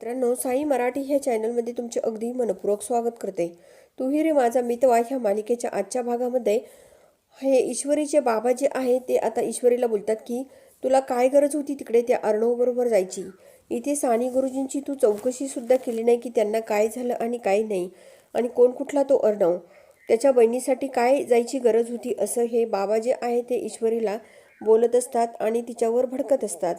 मित्रांनो साई मराठी ह्या चॅनलमध्ये तुमचे अगदी मनपूर्वक स्वागत करते. तुही रे माझा मितवा ह्या मालिकेच्या आजच्या भागामध्ये. हे ईश्वरीचे बाबा जे आहे ते आता ईश्वरीला बोलतात की तुला काय गरज होती तिकडे त्या अर्णवबरोबर जायची? इथे सानी गुरुजींची तू चौकशीसुद्धा केली नाही की त्यांना काय झालं आणि काय नाही? आणि कोण कुठला तो अर्णव? त्याच्या बहिणीसाठी काय जायची गरज होती? असं हे बाबा जे आहे ते ईश्वरीला बोलत असतात आणि तिच्यावर भडकत असतात.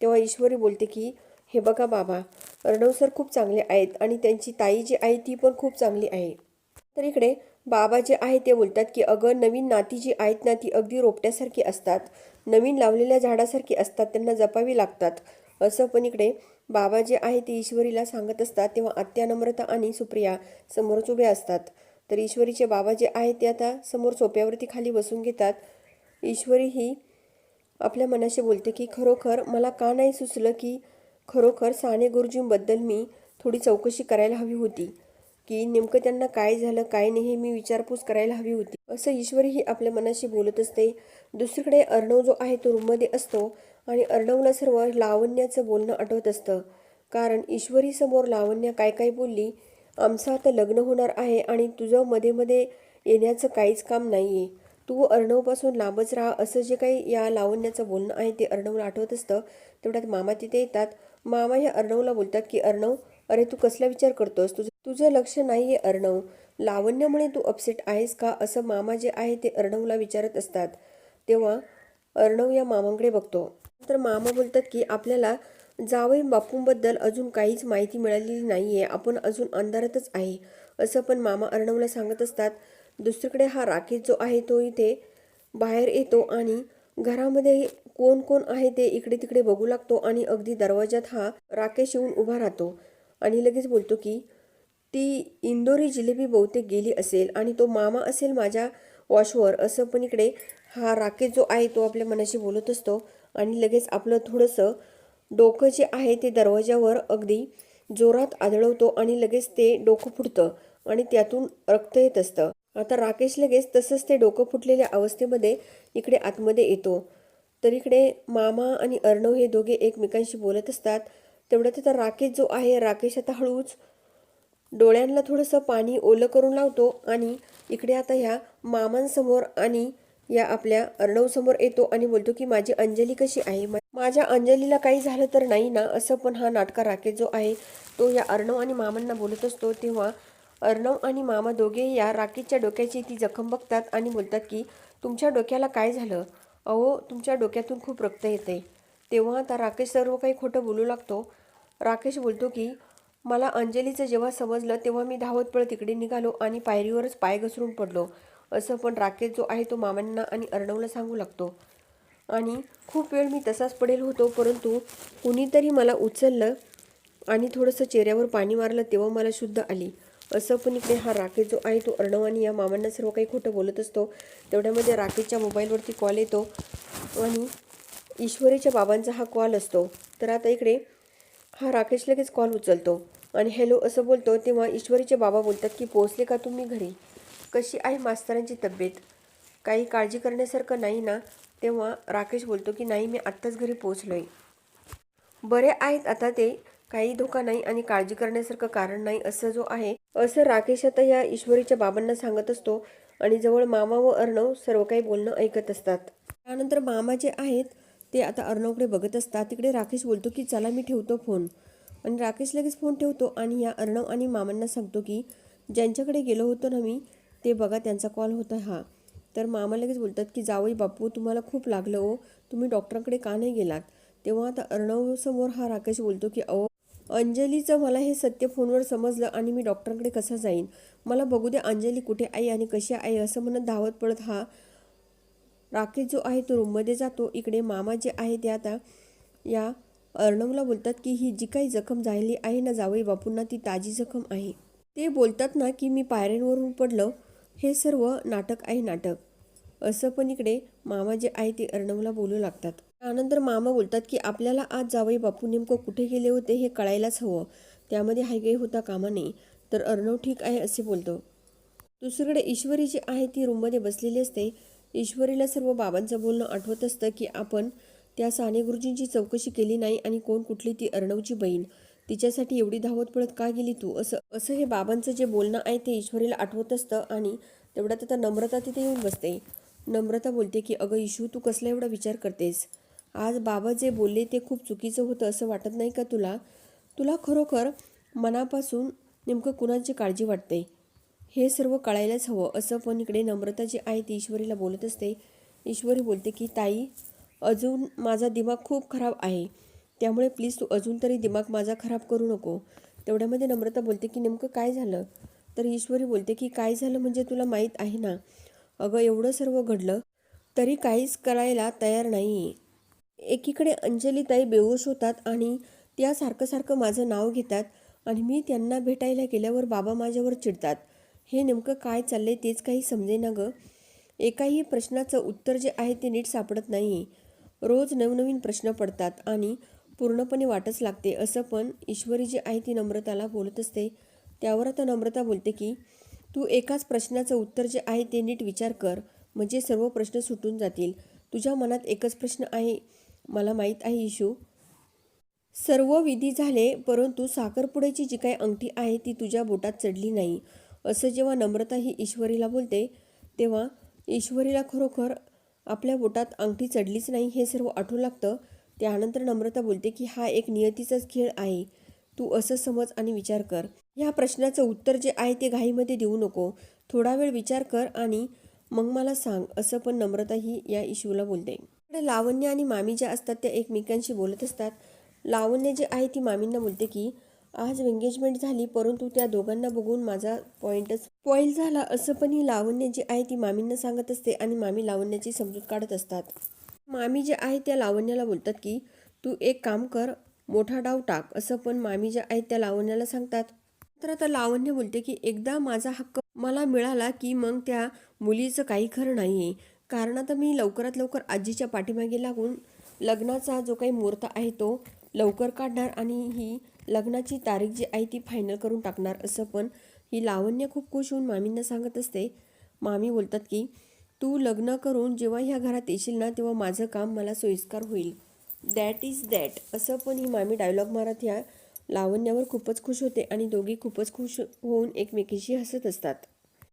तेव्हा ईश्वरी बोलते की हे बघा बाबा अर्णव सर खूप चांगले आहेत आणि त्यांची ताई जी आहे ती पण खूप चांगली आहे. तर इकडे बाबा जे आहे ते बोलतात की अगं नवीन नाती जी आहेत ना ती अगदी रोपट्यासारखी असतात. नवीन लावलेल्या झाडासारखी असतात त्यांना जपावी लागतात. असं पण इकडे बाबा जे आहे ते ईश्वरीला सांगत असतात तेव्हा आत्या नम्रता आणि सुप्रिया समोरच उभ्या असतात. तर ईश्वरीचे बाबा जे आहेत ते आता समोर सोप्यावरती खाली बसून घेतात. ईश्वरी ही आपल्या मनाशी बोलते की खरोखर मला का नाही सुचलं की खरोखर साने गुरुजींबद्दल मी थोडी चौकशी करायला हवी होती की नेमकं त्यांना काय झालं काय नाही हे मी विचारपूस करायला हवी होती. असं ईश्वरी ही आपल्या मनाशी बोलत असते. दुसरीकडे अर्णव जो आहे तो रूममध्ये असतो आणि अर्णवला सर्व लावण्याचं बोलणं आठवत असतं. कारण ईश्वरी समोर लावण्य काय काय बोलली आमचं आता लग्न होणार आहे आणि तुझं मध्ये मध्ये येण्याचं काहीच काम नाही आहे तू अर्णवपासून लांबच राहा असं जे काही या लावण्याचं बोलणं आहे ते अर्णवला आठवत असतं तेवढ्यात मामा तिथे येतात. मामा या अर्णवला बोलतात की अर्णव अरे तू कसला विचार करतोस? तुझं तुझं लक्ष नाही आहे अर्णव. लावण्यामुळे तू अपसेट आहेस का? असं मामा जे आहे ते अर्णवला विचारत असतात. तेव्हा अर्णव या मामांकडे बघतो. तर मामा बोलतात की आपल्याला जावई बापूंबद्दल अजून काहीच माहिती मिळालेली नाही आहे आपण अजून अंधारातच आहे. असं पण मामा अर्णवला सांगत असतात. दुसरीकडे हा राकेश जो आहे तो इथे बाहेर येतो आणि घरामध्ये कोण कोण आहे ते इकडे तिकडे बघू लागतो आणि अगदी दरवाजात हा राकेश येऊन उभा राहतो. आणि लगेच बोलतो की ती इंदोरी जिलेबी बहुतेक गेली असेल आणि तो मामा असेल माझ्या वॉशवर असं पण इकडे हा राकेश जो आहे तो आपल्या मनाशी बोलत असतो आणि लगेच आपलं थोडंसं डोकं जे आहे ते दरवाजावर अगदी जोरात आदळवतो आणि लगेच ते डोकं फुटतं आणि त्यातून रक्त येत असतं. आता राकेश लगेच तसंच ते डोकं फुटलेल्या अवस्थेमध्ये इकडे आतमध्ये येतो. तर इकडे मामा आणि अर्णव हे दोघे एकमेकांशी बोलत असतात. तेवढ्यात आता राकेश जो आहे राकेश आता हळूच डोळ्यांना थोडंसं पाणी ओलं करून लावतो आणि इकडे आता ह्या मामांसमोर आणि या आपल्या अर्णवसमोर येतो आणि बोलतो की माझी अंजली कशी आहे? माझ्या अंजलीला काही झालं तर नाही ना असं पण हा नाटका राकेश जो आहे तो या अर्णव आणि मामांना बोलत असतो. तेव्हा अर्णव आणि मामा दोघे या राकेशच्या डोक्याची ती जखम बघतात आणि बोलतात की तुमच्या डोक्याला काय झालं? अहो तुमच्या डोक्यातून खूप रक्त येते तेव्हा आता राकेश सर्व काही खोटं बोलू लागतो. राकेश बोलतो की मला अंजलीचं जेव्हा समजलं तेव्हा मी धावत पळ तिकडे निघालो आणि पायरीवरच पाय घसरून पडलो. असं पण राकेश जो आहे तो मामांना आणि अर्णवला सांगू लागतो. आणि खूप वेळ मी तसाच पडेल होतो परंतु कुणीतरी मला उचललं आणि थोडंसं चेहऱ्यावर पाणी मारलं तेव्हा मला शुद्ध आली. असं पण इकडे हा राकेश जो आहे तो अर्णव आणि या मामांना सर्व काही खोटं बोलत असतो. तेवढ्यामध्ये राकेशच्या मोबाईलवरती कॉल येतो आणि ईश्वरीच्या बाबांचा हा कॉल असतो. तर आता इकडे हा राकेश लगेच कॉल उचलतो आणि हॅलो असं बोलतो. तेव्हा ईश्वरीचे बाबा बोलतात की पोचले का तुम्ही घरी? कशी आहे मास्तरांची तब्येत? काही काळजी करण्यासारखं नाही ना? तेव्हा राकेश बोलतो की नाही मी आत्ताच घरी पोचलो आहे बरे आहेत आता ते. काही धोका नाही आणि काळजी करण्यासारखं कारण नाही असं जो आहे असं राकेश आता या ईश्वरीच्या बाबांना सांगत असतो आणि जवळ मामा व अर्णव सर्व काही बोलणं ऐकत असतात. त्यानंतर मामा जे आहेत ते आता अर्णवकडे बघत असतात. तिकडे राकेश बोलतो की चला मी ठेवतो फोन. आणि राकेश लगेच फोन ठेवतो आणि या अर्णव आणि मामांना सांगतो की ज्यांच्याकडे गेलो होतो ना मी ते बघा त्यांचा कॉल होता हा. तर मामा लगेच बोलतात की जावई बापू तुम्हाला खूप लागलं हो. तुम्ही डॉक्टरांकडे का नाही गेलात? तेव्हा आता अर्णव समोर हा राकेश बोलतो की अहो अंजलीचं मला हे सत्य फोनवर समजलं आणि मी डॉक्टरांकडे कसं जाईन? मला बघू द्या अंजली कुठे आहे आणि कशी आहे असं म्हणत धावत पडत हा राकेश जो आहे तो रूममध्ये जातो. इकडे मामा जे आहे ते आता या अर्णवला बोलतात की ही जी काही जखम झालेली आहे ना जावई बापूंना ती ताजी जखम आहे. ते बोलतात ना की मी पायऱ्यांवरून पडलं. हे सर्व नाटक आहे नाटक. असं पण इकडे मामा जे आहे ते अर्णवला बोलू लागतात. त्यानंतर मामा बोलतात की आपल्याला आज जावई बापू नेमकं कुठे गेले होते हे कळायलाच हवं. त्यामध्ये हायगाई होता कामा नाही तर अर्णव ठीक आहे असे बोलतो. दुसरीकडे ईश्वरी जी आहे ती रूममध्ये बसलेली असते. ईश्वरीला सर्व बाबांचं बोलणं आठवत असतं की आपण त्या साने गुरुजींची चौकशी केली नाही आणि कोण कुठली ती अर्णवची बहीण? तिच्यासाठी एवढी धावत पळत का गेली तू? असं असं हे बाबांचं जे बोलणं आहे ते ईश्वरीला आठवत असतं आणि तेवढ्यात आता नम्रता तिथे येऊन बसते. नम्रता बोलते की अगं इशू तू कसला एवढा विचार करतेस? आज बाबा जे बोलले ते खूप चुकीचं होतं असं वाटत नाही का तुला? तुला खरोखर मनापासून नेमकं कुणाची काळजी वाटते? हे सर्व कळायलाच हवं. असं पण इकडे नम्रता जी आहे ती ईश्वरीला बोलत असते. ईश्वरी बोलते की ताई अजून माझा दिमाग खूप खराब आहे. त्यामुळे प्लीज तू अजून तरी दिमाग माझा खराब करू नको. तेवढ्यामध्ये नम्रता बोलते की नेमकं काय झालं? तर ईश्वरी बोलते की काय झालं म्हणजे तुला माहीत आहे ना? अगं एवढं सर्व घडलं तरी काहीच करायला तयार नाही एकीकडे अंजलीताई बेहोश होतात आणि त्या सारखं सारखं माझं नाव घेतात आणि मी त्यांना भेटायला गेल्यावर बाबा माझ्यावर चिडतात. हे नेमकं काय चाललंय तेच काही समजेना गं. एकाही प्रश्नाचं उत्तर जे आहे ते नीट सापडत नाही. रोज नवनवीन प्रश्न पडतात आणि पूर्णपणे वाटच लागते. असं पण ईश्वरी जी आहे ती नम्रताला बोलत असते. त्यावर आता नम्रता बोलते की तू एकाच प्रश्नाचं उत्तर जे आहे ते नीट विचार कर. म्हणजे सर्व प्रश्न सुटून जातील. तुझ्या मनात एकच प्रश्न आहे. मला माहीत आहे इशू. सर्व विधी झाले परंतु साखरपुड्याची जी काही अंगठी आहे ती तुझ्या बोटात चढली नाही. असं जेव्हा नम्रता ही ईश्वरीला बोलते तेव्हा ईश्वरीला खरोखर आपल्या बोटात अंगठी चढलीच नाही हे सर्व आठवू लागतं. त्यानंतर नम्रता बोलते की हा एक नियतीचाच खेळ आहे. तू असं समज आणि विचार कर. ह्या प्रश्नाचं उत्तर जे आहे ते घाईमध्ये देऊ नको. थोडा वेळ विचार कर आणि मग मला सांग असं पण नम्रता ही या इशूला बोलते. इकडे लावण्य आणि मामी ज्या असतात त्या एकमेकांशी बोलत असतात. लावण्य जे आहे ती मामींना बोलते की आज एंगेजमेंट झाली परंतु त्या दोघांना बघून माझा पॉईंटच पॉईल झाला. असं पण ही लावण्य जी आहे ती मामींना सांगत असते आणि मामी लावण्याची समजूत काढत असतात. मामी जे आहे त्या लावण्याला बोलतात की तू एक काम कर मोठा डाव टाक. असं पण मामी ज्या आहेत त्या लावण्याला सांगतात. तर आता लावण्य बोलते की एकदा माझा हक्क मला मिळाला की मग त्या मुलीचं काही खरं नाही आहे कारण आता मी लवकरात लवकर आजीच्या पाठीमागे लागून लग्नाचा जो काही मुहूर्त आहे तो लवकर काढणार आणि ही लग्नाची तारीख जी आहे ती फायनल करून टाकणार असं पण ही लावण्य खूप खुश होऊन मामींना सांगत असते. मामी बोलतात की तू लग्न करून जेव्हा ह्या घरात येशील ना तेव्हा माझं काम मला सोयीस्कर होईल. दॅट इज दॅट असं पण ही मामी डायलॉग मारत ह्या लावण्यावर खूपच खुश होते आणि दोघी खूपच खुश होऊन एकमेकीशी हसत असतात.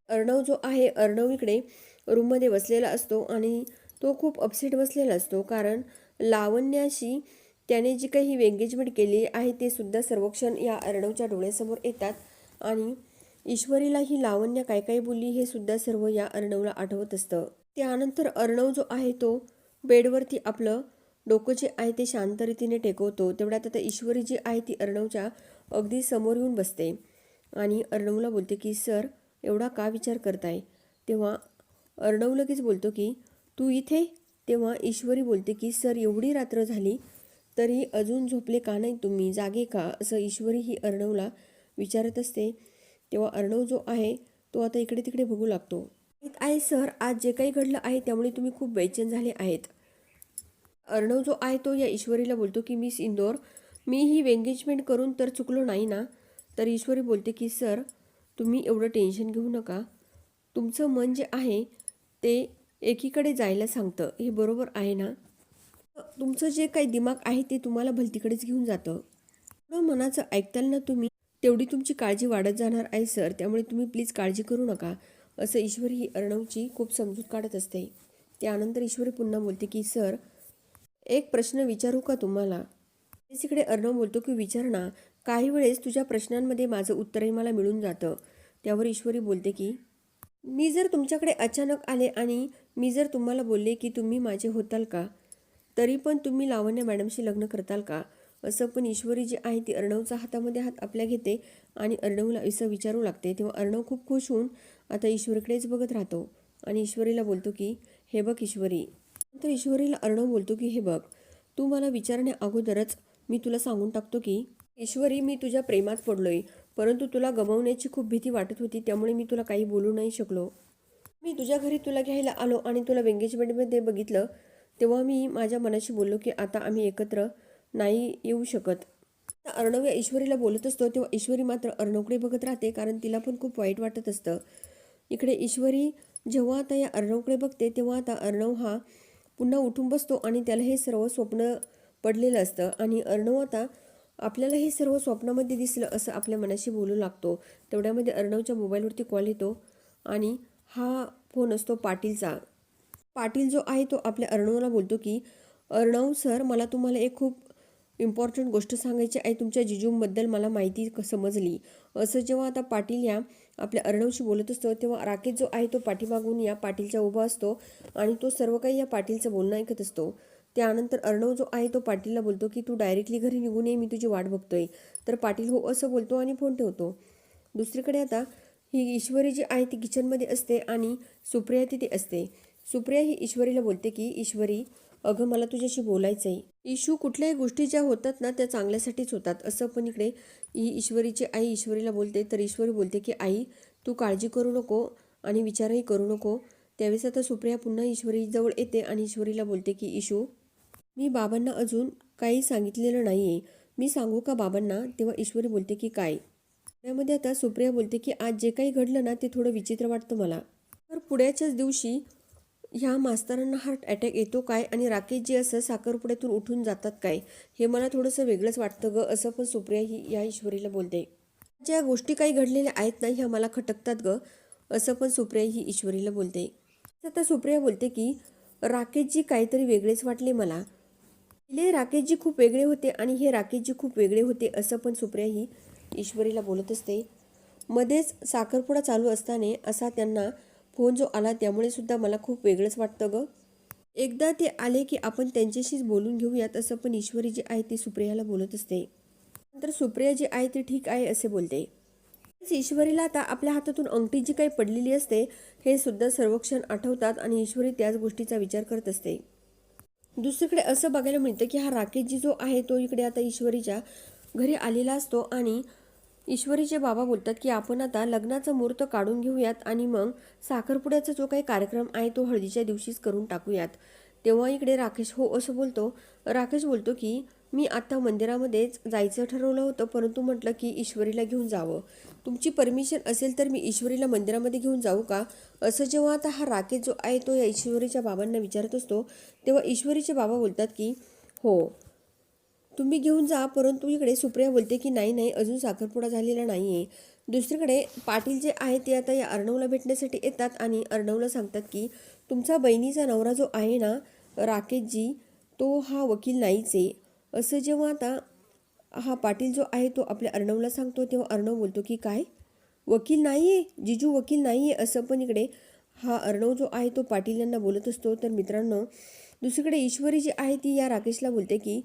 अर्णव जो आहे अर्णव इकडे रूममध्ये बसलेला असतो आणि तो खूप अपसेट बसलेला असतो. कारण लावण्याशी त्याने जी काही एंगेजमेंट केली आहे ते सुद्धा सर्वक्षण या अर्णवच्या डोळ्यासमोर येतात आणि ईश्वरीला ही लावण्य काय काय बोलली हे सुद्धा सर्व या अर्णवला आठवत असतं. त्यानंतर अर्णव जो आहे तो बेडवरती आपलं डोकं जे आहे ते शांत रीतीने टेकवतो. तेवढ्यात आता ईश्वरी जी आहे ती अर्णवच्या अगदी समोर येऊन बसते आणि अर्णवला बोलते की सर एवढा का विचार करताय? तेव्हा अर्णव लगेच बोलतो की तू इथे? तेव्हा ईश्वरी बोलते की सर एवढी रात्र झाली तरी अजून झोपले का नाही तुम्ही? जागे का? असं ईश्वरी ही अर्णवला विचारत असते. तेव्हा अर्णव जो आहे तो आता इकडे तिकडे बघू लागतो. माहीत आहे सर आज जे काही घडलं आहे त्यामुळे तुम्ही खूप बेचैन झाले आहेत. अर्णव जो आहे तो या ईश्वरीला बोलतो की मिस इंदोर मी ही एंगेजमेंट करून तर चुकलो नाही ना? तर ईश्वरी बोलते की सर तुम्ही एवढं टेन्शन घेऊ नका. तुमचं मन जे आहे ते एकीकडे जायला सांगतं. हे बरोबर आहे ना? तुमचं जे काही दिमाग आहे ते तुम्हाला भलतीकडेच घेऊन जातं. मनाचं ऐकताल ना तुम्ही तेवढी तुमची काळजी वाढत जाणार आहे सर. त्यामुळे तुम्ही प्लीज काळजी करू नका. असं ईश्वरी ही अर्णवची खूप समजूत काढत असते. त्यानंतर ईश्वरी पुन्हा बोलते की सर एक प्रश्न विचारू का तुम्हाला? तिकडे अर्णव बोलतो की विचार ना. काही वेळेस तुझ्या प्रश्नांमध्ये माझं उत्तरही मला मिळून जातं. त्यावर ईश्वरी बोलते की मी जर तुमच्याकडे अचानक आले आणि मी जर तुम्हाला बोलले की तुम्ही माझे होताल का? तरी पण तुम्ही लावण्य मॅडमशी लग्न करताल का? असं पण ईश्वरी जी आहे ती अर्णवचा हातामध्ये हात आपल्या घेते आणि अर्णवला असं विचारू लागते. तेव्हा अर्णव खूप खुश होऊन आता ईश्वरीकडेच बघत राहतो आणि ईश्वरीला बोलतो की हे बघ ईश्वरी. तर ईश्वरीला अर्णव बोलतो की हे बघ तू मला विचारण्या अगोदरच मी तुला सांगून टाकतो की ईश्वरी मी तुझ्या प्रेमात पडलोय. परंतु तुला गमावण्याची खूप भीती वाटत होती त्यामुळे मी तुला काही बोलू नाही शकलो. मी तुझ्या घरी तुला घ्यायला आलो आणि तुला एंगेजमेंटमध्ये बघितलं तेव्हा मी माझ्या मनाशी बोललो की आता आम्ही एकत्र नाही येऊ शकत. अर्णव या ईश्वरीला बोलत असतो तेव्हा ईश्वरी मात्र अर्णवकडे बघत राहते कारण तिला पण खूप वाईट वाटत असतं. इकडे ईश्वरी जेव्हा आता या अर्णवकडे बघते तेव्हा आता अर्णव हा पुन्हा उठून बसतो आणि त्याला हे सर्व स्वप्न पडलेलं असतं. आणि अर्णव आता आपल्याला हे सर्व स्वप्नामध्ये दिसलं असं आपल्या मनाशी बोलू लागतो. तेवढ्यामध्ये अर्णवच्या मोबाईलवरती कॉल येतो आणि हा फोन असतो पाटीलचा. पाटील जो आहे तो आपल्या अर्णवला बोलतो की अर्णव सर मला तुम्हाला एक खूप इम्पॉर्टंट गोष्ट सांगायची आहे. तुमच्या जिजूंबद्दल मला माहिती क- समजली. असं जेव्हा आता पाटील या आपल्या अर्णवशी बोलत असतो तेव्हा राकेश जो आहे तो पाठीमागून या पाटीलच्या उभा असतो आणि तो सर्व काही या पाटीलचं बोलणं ऐकत असतो. त्यानंतर अर्णव जो आहे तो पाटीलला बोलतो की तू डायरेक्टली घरी निघून ये मी तुझी वाट बघतोय. तर पाटील हो असं बोलतो आणि फोन ठेवतो. दुसरीकडे आता ही ईश्वरी जी आहे ती किचनमध्ये असते आणि सुप्रिया तिथे असते. सुप्रिया ही ईश्वरीला बोलते की ईश्वरी अगं मला तुझ्याशी बोलायचं आहे इशू कुठल्याही गोष्टी ज्या होतात ना त्या चांगल्यासाठीच होतात. असं पण इकडे ही ईश्वरीची आई ईश्वरीला बोलते. तर ईश्वरी बोलते की आई तू काळजी करू नको आणि विचारही करू नको. त्यावेळेस आता सुप्रिया पुन्हा ईश्वरीजवळ येते आणि ईश्वरीला बोलते की इशू मी बाबांना अजून काही सांगितलेलं नाही आहे मी सांगू का बाबांना? तेव्हा ईश्वरी बोलते की काय? त्यामध्ये आता सुप्रिया बोलते की आज जे काही घडलं ना ते थोडं विचित्र वाटतं मला. तर पुढ्याच्याच दिवशी ह्या मास्तरांना हार्ट अटॅक येतो काय आणि राकेश जी असं साखरपुड्यातून उठून जातात काय हे मला थोडंसं वेगळंच वाटतं ग असं पण सुप्रिया ही या ईश्वरीला बोलते. ज्या गोष्टी काही घडलेल्या आहेत ना ह्या मला खटकतात ग असं पण सुप्रिया ही ईश्वरीला बोलते. आता सुप्रिया बोलते की राकेशजी काहीतरी वेगळेच वाटले मला. पहिले राकेशजी खूप वेगळे होते आणि हे राकेशजी खूप वेगळे होते असं पण सुप्रिया ही ईश्वरीला बोलत असते. मध्येच साखरपुडा चालू असताना असा त्यांना फोन जो आला त्यामुळे सुद्धा मला खूप वेगळंच वाटतं ग. एकदा ते आले की आपण त्यांच्याशीच बोलून घेऊयात असं पण ईश्वरी जी आहे ती सुप्रियाला बोलत असते. नंतर सुप्रिया जी आहे ती ठीक आहे असे बोलते. ईश्वरीला आता आपल्या हातातून अंगठी जी काही पडलेली असते हे सुद्धा सर्वक्षण आठवतात आणि ईश्वरी त्याच गोष्टीचा विचार करत असते. दुसरीकडे असं बघायला मिळतं की हा राकेशजी जो आहे तो इकडे आता ईश्वरीच्या घरी आलेला असतो आणि ईश्वरीचे बाबा बोलतात की आपण आता लग्नाचा मुहूर्त काढून घेऊयात आणि मग साखरपुड्याचा जो काही कार्यक्रम आहे तो हळदीच्या दिवशीच करून टाकूयात. तेव्हा इकडे राकेश हो असं बोलतो. राकेश बोलतो की मी आता मंदिरामध्येच जायचं ठरवलं होतं परंतु म्हटलं की ईश्वरीला घेऊन जावं. तुमची परमिशन असेल तर मी ईश्वरीला मंदिरामध्ये घेऊन जाऊ का? असं जेव्हा आता हा राकेश जो आहे तो या ईश्वरीच्या बाबांना विचारत असतो तेव्हा ईश्वरीचे बाबा बोलतात की हो तुम्ही घेऊन जा परंतु इकडे सुप्रिया बोलते की नाही नाही अजून साखरपुडा झालेला नाही आहे दुसरीकडे पाटील जे आहे ते आता या अर्णवला भेटण्यासाठी येतात आणि अर्णवला सांगतात की तुमचा बहिणीचा नवरा जो आहे ना राकेशजी तो हा वकील नाहीच आहे. असं जेव्हा आता हा पाटील जो आहे तो आपल्या अर्णवला सांगतो तेव्हा अर्णव बोलतो की काय? वकील नाही आहे जिजू वकील नाही आहे असं पण इकडे हा अर्णव जो आहे तो पाटील यांना बोलत असतो. तर मित्रांनो दुसरीकडे ईश्वरी जी आहे ती या राकेशला बोलते की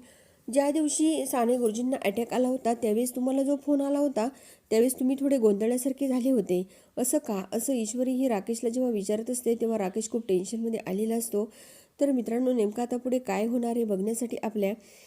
ज्या दिवशी साने गुरुजींना अटॅक आला होता त्यावेळेस तुम्हाला जो फोन आला होता त्यावेळेस तुम्ही थोडे गोंधळल्यासारखे झाले होते. असं का? असं ईश्वरी ही राकेशला जेव्हा विचारत असते तेव्हा राकेश खूप टेन्शनमध्ये आलेला असतो. तर मित्रांनो नेमकं आता पुढे काय होणार आहे बघण्यासाठी आपल्या